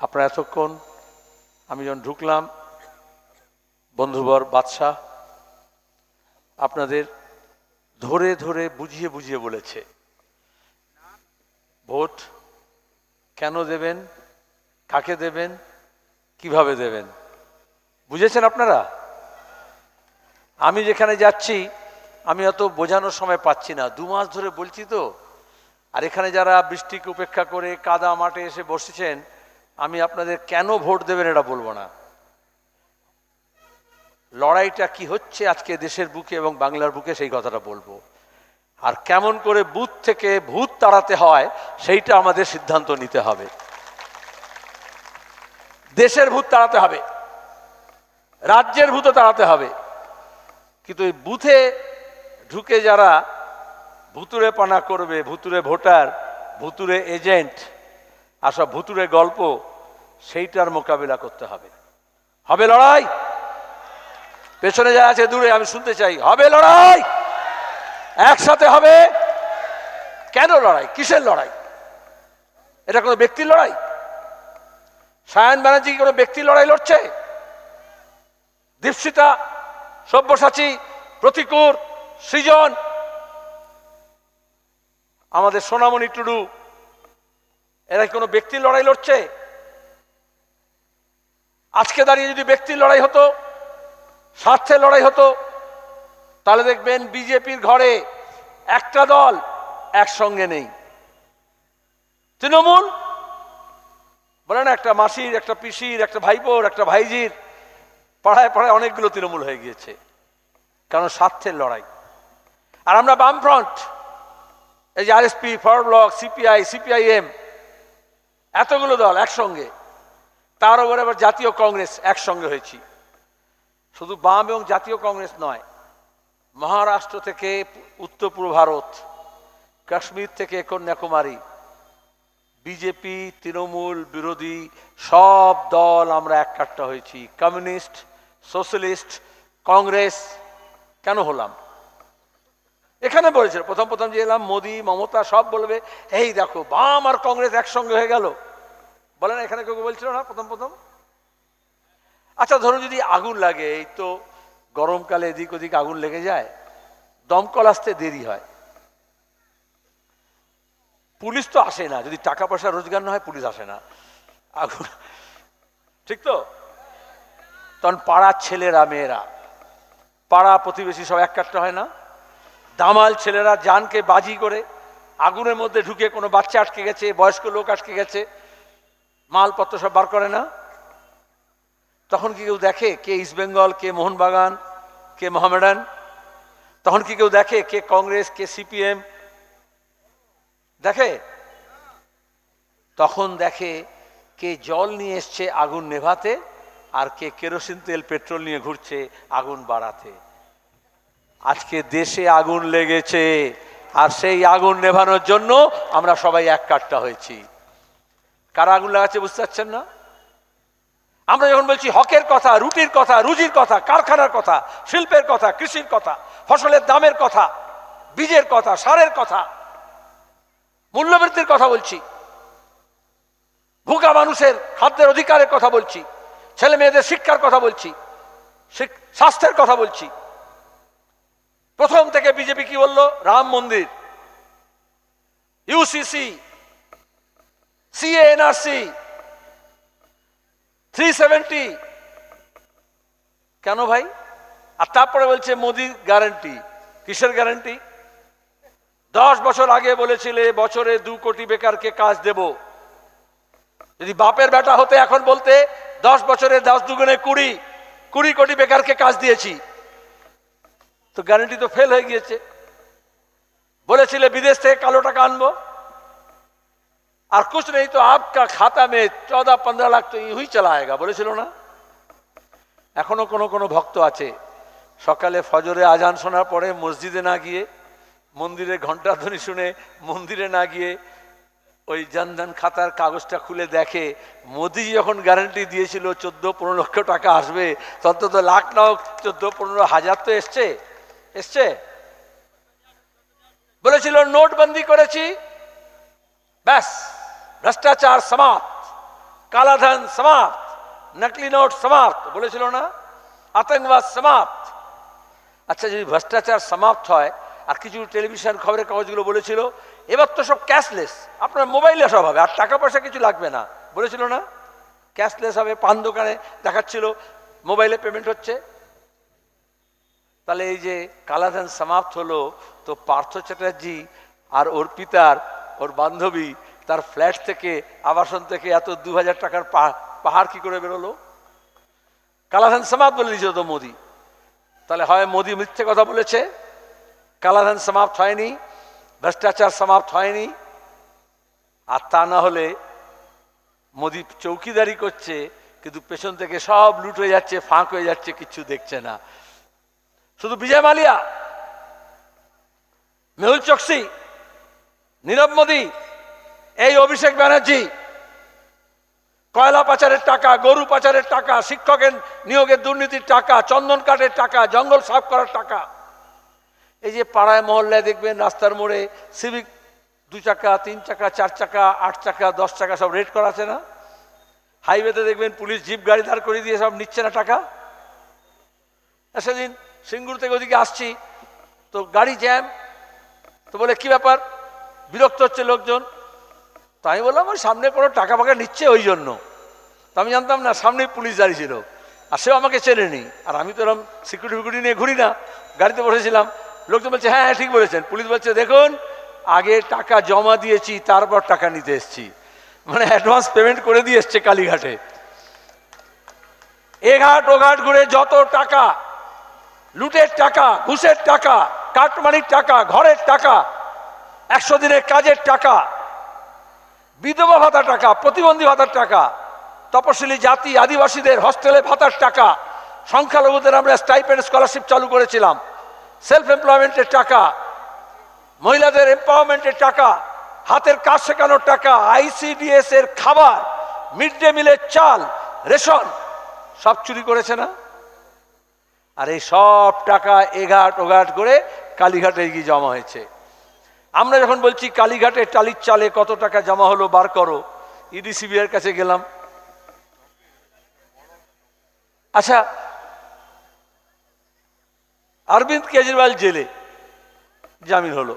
আপনারা এতক্ষণ আমি যখন ঢুকলাম, বন্ধুবর, বাদশাহ আপনাদের ধরে ধরে বুঝিয়ে বুঝিয়ে বলেছে, ভোট কেন দেবেন? কাকে দেবেন? কীভাবে দেবেন? বুঝেছেন আপনারা? আমি যেখানে যাচ্ছি, আমি অত বোঝানোর সময় পাচ্ছি না। দু মাস ধরে বলছি তো, আর এখানে যারা বৃষ্টিকে উপেক্ষা করে কাদা মাঠে এসে বসেছেন আমি আপনাদের কেন ভোট দেবেন এটা বলব না। লড়াইটা কি হচ্ছে আজকে দেশের বুকে এবং বাংলার বুকে সেই কথাটা বলব। আর কেমন করে বুথ থেকে ভূত তাড়াতে হয় সেইটা আমাদের সিদ্ধান্ত নিতে হবে। দেশের ভূত তাড়াতে হবে, রাজ্যের ভূত তাড়াতে হবে। কিন্তু এই বুথে ঢুকে যারা ভুতুরে পানা করবে ভুতুরে ভোটার ভুতুরে এজেন্ট আর সব ভুতুরে গল্প, সেইটার মোকাবিলা করতে হবে। হবে লড়াই? পেছনে যা আছে দূরে, আমি শুনতে চাই। হবে লড়াই? একসাথে হবে? কেন লড়াই? কিসের লড়াই? এটা কোনো ব্যক্তির লড়াই? সায়ন ব্যানার্জি কোনো ব্যক্তির লড়াই লড়ছে? দীপশিতা, সব্যসাচী, প্রতিকূর, সৃজন, আমাদের সোনামণি টুডু এরা কোনো ব্যক্তির লড়াই লড়ছে? আজকে দাঁড়িয়ে যদি ব্যক্তির লড়াই হতো, স্বার্থের লড়াই হতো, তাহলে দেখবেন বিজেপির ঘরে একটা দল একসঙ্গে নেই। তৃণমূল, বলে না, একটা মাসির, একটা পিসির, একটা ভাইপোর, একটা ভাইজির, পাড়ায় পাড়ায় অনেকগুলো তৃণমূল হয়ে গিয়েছে, কারণ স্বার্থের লড়াই। আর আমরা বামফ্রন্ট, এই যে আর RSP Forward Bloc CPI, CPIM এতগুলো দল একসঙ্গে। তার উপরে আবার জাতীয় কংগ্রেস একসঙ্গে হয়েছি। শুধু বাম এবং জাতীয় কংগ্রেস নয়, মহারাষ্ট্র থেকে উত্তর পূর্ব ভারত, কাশ্মীর থেকে কন্যাকুমারী, বিজেপি, তৃণমূল, বিরোধী, সব দল আমরা এককাট্টা হয়েছি। কমিউনিস্ট, সোশ্যালিস্ট, কংগ্রেস, কেন হলাম? এখানে বলেছিল, প্রথম প্রথম যে এলাম, মোদি, মমতা, সব বলবে, এই দেখো, বাম আর কংগ্রেস একসঙ্গে হয়ে গেল। বলে না, এখানে কেউ বলছিল না, প্রথম প্রথম? আচ্ছা ধরুন যদি আগুন লাগে, এই তো গরমকালে এদিক ওদিক আগুন লেগে যায়, দমকল আসতে দেরি হয়। পুলিশ তো আসে না, যদি টাকা পয়সা রোজগার না হয়, পুলিশ আসে না। আগুন, ঠিক তো? তখন পাড়ার ছেলেরা, মেয়েরা, পাড়া প্রতিবেশী সব এক হয় না? দামাল ছেলেরা জানকে বাজি করে আগুনের মধ্যে ঢুকে কোনো বাচ্চা আটকে গেছে, বয়স্ক লোক আটকে গেছে, মালপত্র সব বার করে না। তখন কি কেউ দেখে কে ইস্ট বেঙ্গল, কে মোহনবাগান, কে মোহামেডান? তখন কি কেউ দেখে কে কংগ্রেস, কে সিপিএম? দেখে? তখন দেখে কে জল নিয়ে এসছে আগুন নেভাতে আর কে কেরোসিন তেল, পেট্রোল নিয়ে ঘুরছে আগুন বাড়াতে। আজকে দেশে আগুন লেগেছে, আর সেই আগুন নেভানোর জন্য আমরা সবাই এক কাট্টা হয়েছি। কারা আগুন লাগাচ্ছে বুঝতে পারছেন না? আমরা যখন বলছি হকের কথা, রুটির কথা, রুজির কথা, কারখানার কথা, শিল্পের কথা, কৃষির কথা, ফসলের দামের কথা, বীজের কথা, সারের কথা, মূল্যবৃদ্ধির কথা বলছি ভুকা মানুষের খাদ্যের অধিকারের কথা বলছি, ছেলে মেয়েদের শিক্ষার কথা বলছি স্বাস্থ্যের কথা বলছি প্রথম থেকে বিজেপি কি বলল? রাম মন্দির ইউসিসি সিএনআরসি থ্রি সেভেন্টি কেন ভাই? আর তারপরে বলছে মোদির গ্যারান্টি কিসের গ্যারান্টি দশ বছর আগে বলেছিলে বছরে দু কোটি বেকারকে কাজ দেব। যদি বাপের বেটা হতে এখন বলতে, দশ বছরে দশ দুগুণে কুড়ি কুড়ি কোটি বেকারকে কাজ দিয়েছি। তো গ্যারান্টি তো ফেল হয়ে গিয়েছে। বলেছিলে, বিদেশ থেকে কালো টাকা আনব? আর কুছ নেই তো আপকা খাতা মে চৌদহ পনেরো লাখ তো ইহুই চলা আয়গা বলেছিল না? এখনও কোনো কোনো ভক্ত আছে, সকালে ফজরে আজান শোনার পরে মসজিদে না গিয়ে, মন্দিরে ঘণ্টা ধ্বনি শুনে মন্দিরে না গিয়ে ওই জনধন খাতার কাগজটা খুলে দেখে মোদি যখন গ্যারান্টি দিয়েছিল, চোদ্দ পনেরো লক্ষ টাকা আসবে তত তো লাখ না চোদ্দ পনেরো হাজার তো এসছে। এসছে? বলেছিল, নোটবন্দি করেছি। ব্যাস, ভ্রষ্টাচার সমাপ্ত। কালাধন সমাপ্ত। নকলি নোট সমাপ্ত। বলেছিল না? আতঙ্কবাদ সমাপ্ত। আচ্ছা যদি ভ্রষ্টাচার সমাপ্ত হয়, আর কিছু টেলিভিশন খবরের কাগজগুলো বলেছিল, এবার তো সব ক্যাশলেস। আপনার মোবাইলে সব হবে, আর টাকা পয়সা কিছু লাগবে না। বলেছিল না? ক্যাশলেস হবে, পান দোকানে দেখাচ্ছিল, মোবাইলে পেমেন্ট হচ্ছে। তাহলে এই যে কালাধান সমাপ্ত হলো, তো পার্থ চ্যাটার্জি আর ওর পিতার, ওর বান্ধবী, তার ফ্ল্যাট থেকে, আবাসন থেকে এত দু হাজার টাকার পাহাড় কি করে বেরোলো? কালাধান সমাপ্ত বলে দিয়েছিল তো মোদি। তাহলে হয় মোদি মিথ্যে কথা বলেছে, কালাধান সমাপ্ত হয়নি, ভ্রষ্টাচার সমাপ্ত হয়নি, আর তা না হলে মোদি চৌকিদারি করছে, কিন্তু পেছন থেকে সব লুট হয়ে যাচ্ছে, ফাঁক হয়ে যাচ্ছে, কিছু দেখছে না। শুধু বিজয় মালিয়া, মেহুল চকসি, নীরব মোদী, এই অভিষেক ব্যানার্জি, কয়লা পাচারের টাকা, গরু পাচারের টাকা, শিক্ষকের নিয়োগের দুর্নীতির টাকা, চন্দন কাঠের টাকা, জঙ্গল সাফ করার টাকা। এই যে পাড়ায় মহল্লায় দেখবেন রাস্তার মোড়ে সিভিক দু চাকা, তিন চাকা, চার চাকা, আট চাকা, দশ চাকা সব রেড করা আছে না? হাইওয়েতে দেখবেন পুলিশ জিপ গাড়ি দাঁড় করে দিয়ে সব নিচ্ছে না টাকা। সেদিন সিঙ্গুর থেকে ওদিকে আসছি। তো গাড়ি জ্যাম তো বলে, কি ব্যাপার? বিরক্ত হচ্ছে লোকজন? তো আমি বললাম, ওই সামনে কোনো টাকা ফাঁকা নিচ্ছে ওই জন্য। তো আমি জানতাম, না, সামনেই পুলিশ দাঁড়িয়ে ছিল আর সেও আমাকে চেনেনি। আর আমি তো এরকম সিকিউরিটি ফিকিউরিটি নিয়ে ঘুরি না। গাড়িতে বসেছিলাম। লোকজন বলছে হ্যাঁ হ্যাঁ ঠিক বলেছেন। পুলিশ বলছে, দেখুন, আগে টাকা জমা দিয়েছি, তারপর টাকা নিতে এসছি। মানে অ্যাডভান্স পেমেন্ট করে দিয়ে এসছে কালীঘাটে। এঘাট ওঘাট ঘুরে যত টাকা লুটের টাকা, ঘুষের টাকা, কাটমানির টাকা, ঘরের টাকা, একশো দিনের কাজের টাকা, বিধবা ভাতার টাকা, প্রতিবন্ধী ভাতার টাকা, তপশিলি জাতি, আদিবাসীদের হস্টেলে ভাতার টাকা, সংখ্যালঘুদের আমরা স্টাইপেন্ড স্কলারশিপ চালু করেছিলাম সেলফ এমপ্লয়মেন্টের টাকা, মহিলাদের এম্পাওয়ারমেন্টের টাকা, হাতের কাজ শেখানোর টাকা আইসিডিএস এর খাবার মিড ডে মিলের চাল, রেশন, সব চুরি করেছে না? আর এই সব টাকা এঘাট ওঘাট করে কালীঘাটে গিয়ে জমা হয়েছে। আমরা যখন বলছি, কালীঘাটে টালির চালে কত টাকা জমা হলো, বার করো। ইডিসিবি এর কাছে গেলাম। আচ্ছা অরবিন্দ কেজরিওয়াল জেলে জামিন হলো।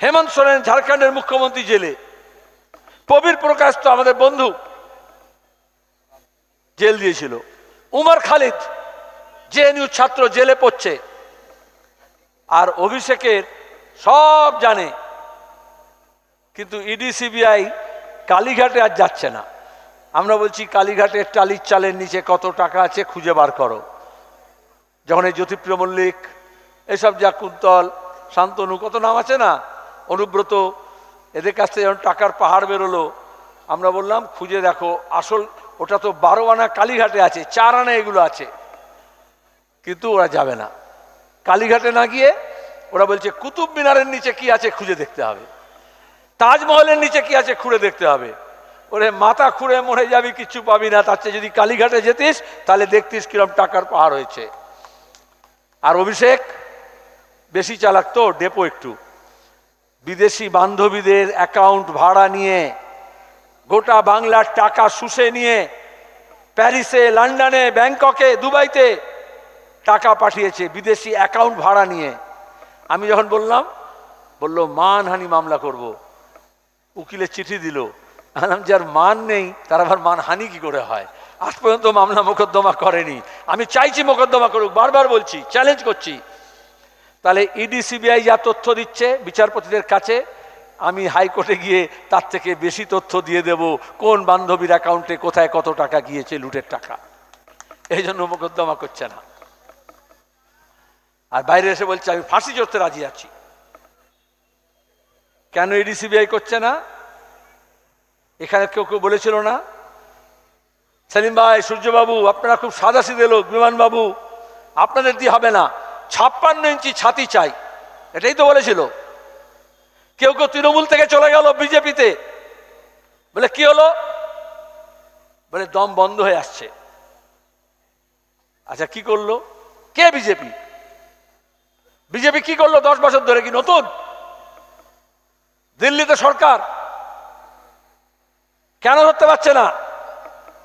হেমন্ত সোরেন ঝাড়খণ্ডের মুখ্যমন্ত্রী জেলে। প্রবীর প্রকাশ তো আমাদের বন্ধু জেল দিয়েছিল। উমর খালিদ জেএনইউ ছাত্র জেলে পড়ছে। আর অভিষেকের সব জানে। কিন্তু ইডি, সিবিআই কালীঘাটে আর যাচ্ছে না। আমরা বলছি কালীঘাটের টালির চালের নিচে কত টাকা আছে খুঁজে বার করো। যখন এই জ্যোতিপ্রিয় মল্লিক, এসব যা কুন্তল, শান্তনু, কত নাম আছে না? অনুব্রত, এদের কাছ থেকে যখন টাকার পাহাড় বেরোলো, আমরা বললাম, খুঁজে দেখো, আসল, ওটা তো বারো আনা কালীঘাটে আছে, চার আনা এগুলো আছে। কিন্তু ওরা যাবে না। কালীঘাটে না গিয়ে ওরা বলছে, কুতুব মিনারের নিচে কি আছে খুঁজে দেখতে হবে। তাজমহলের নিচে কি আছে খুঁড়ে দেখতে হবে। ওরে মাথা খুঁড়ে মরে যাবি, কিচ্ছু পাবি না। তার চেয়ে যদি কালীঘাটে যেতিস, তাহলে দেখতিস কিরম টাকার পাহাড় হয়েছে। আর অভিষেক, বেশি চালাক তো, ডেপো একটু। বিদেশি বান্ধবীদের অ্যাকাউন্ট ভাড়া নিয়ে, গোটা বাংলার টাকা শুষে নিয়ে, প্যারিসে, লন্ডনে, ব্যাংককে, দুবাইতে টাকা পাঠিয়েছে, বিদেশি অ্যাকাউন্ট ভাড়া নিয়ে। আমি যখন বললাম, বলল মানহানি মামলা করব। উকিলের চিঠি দিল। বললাম, যার মান নেই, তার আবার মানহানি কি করে হয়? আজ পর্যন্ত মামলা মোকদ্দমা করেনি। আমি চাইছি মোকদ্দমা করুক, বারবার বলছি চ্যালেঞ্জ করছি। তাহলে ইডি সিবিআই যা তথ্য দিচ্ছে বিচারপতিদের কাছে, আমি হাইকোর্টে গিয়ে তার থেকে বেশি তথ্য দিয়ে দেব, কোন বান্ধবীর অ্যাকাউন্টে কোথায় কত টাকা গিয়েছে লুটের টাকা। এই জন্য মোকদ্দমা করছে না। আর বাইরে এসে বলছে, আমি ফাঁসি চড়তে রাজি আছি। কেন ইডি সিবিআই করছে না? এখানে কেউ কেউ বলেছিল না? সেলিম ভাই, সূর্যবাবু, আপনারা খুব সাদা সিধে লোক, বিমানবাবু, আপনাদের দিয়ে হবে না। ছাপ্পান্ন ইঞ্চি ছাতি চাই। এটাই তো বলেছিল। কেউ কেউ তৃণমূল থেকে চলে গেল বিজেপিতে। বলে, কি হলো? বলে, দম বন্ধ হয়ে আসছে। আচ্ছা কি করল? কে বিজেপি? বিজেপি কি করল দশ বছর ধরে কি নতুন? দিল্লিতে সরকার। কেন ধরতে পারছে না?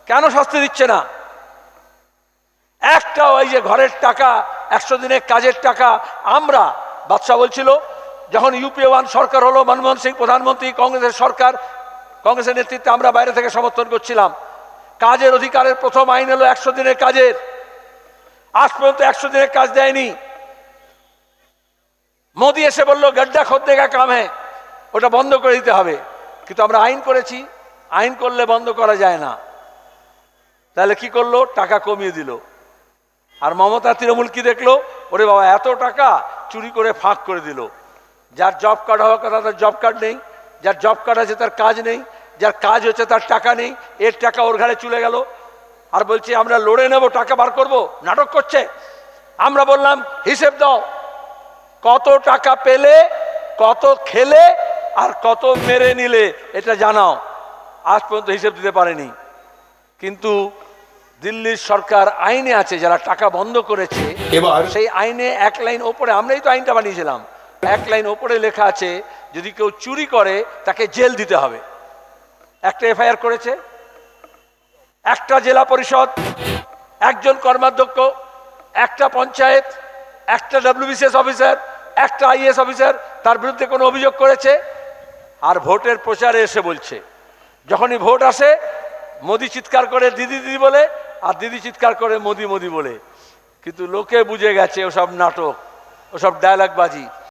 কেন শাস্তি দিচ্ছে না? একটা ওই যে ঘরের টাকা, একশো দিনের কাজের টাকা, আমরা বাদশাহ বলছিল, যখন ইউপিএ ওয়ান সরকার হলো, মনমোহন সিং প্রধানমন্ত্রী, কংগ্রেসের সরকার, কংগ্রেসের নেতৃত্বে আমরা বাইরে থেকে সমর্থন করছিলাম। কাজের অধিকারের প্রথম আইন হলো একশো দিনের কাজের। আজ পর্যন্ত একশো দিনের কাজ দেয়নি। মোদি এসে বলল, গড্ডা খোদনে কা কাম হ্যাঁ ওটা বন্ধ করে দিতে হবে। কিন্তু আমরা আইন করেছি, আইন করলে বন্ধ করা যায় না। তাহলে কি করল? টাকা কমিয়ে দিল। আর মমতা তৃণমূল কি দেখল? ওরে বাবা, এত টাকা চুরি করে ফাঁক করে দিল। যার জব কার্ড হওয়ার কথা, তার জব কার্ড নেই। যার জব কার্ড আছে, তার কাজ নেই। যার কাজ হচ্ছে, তার টাকা নেই। এর টাকা ওর ঘাড়ে চলে গেল। আর বলছে, আমরা লড়ে নেব, টাকা বার করব। নাটক করছে। আমরা বললাম, হিসেব দাও। কত টাকা পেলে কত খেলে আর কত মেরে নিলে এটা জানাও। আজ পর্যন্ত হিসেব দিতে পারেনি। কিন্তু দিল্লির সরকার আইনে আছে যারা টাকা বন্ধ করেছে এবার সেই আইনে এক লাইন ওপরে আমরাই তো আইনটা বানিয়েছিলাম এক লাইন ওপরে লেখা আছে যদি কেউ চুরি করে তাকে জেল দিতে হবে। একটা এফআইআর করেছে একটা জেলা পরিষদ একজন কর্মাধ্যক্ষ একটা পঞ্চায়েত একটা ডব্লিউবিসিএস অফিসার একটা আইএস অফিসার তার বিরুদ্ধে কোনো অভিযোগ করেছে আর ভোটের প্রচারে এসে বলছে। যখনই ভোট আসে, মোদি চিৎকার করে দিদি দিদি বলে আর দিদি চিৎকার করে মোদি মোদি বলে। কিন্তু লোকে বুঝে গেছে ওসব নাটক, ওসব ডায়লগবাজি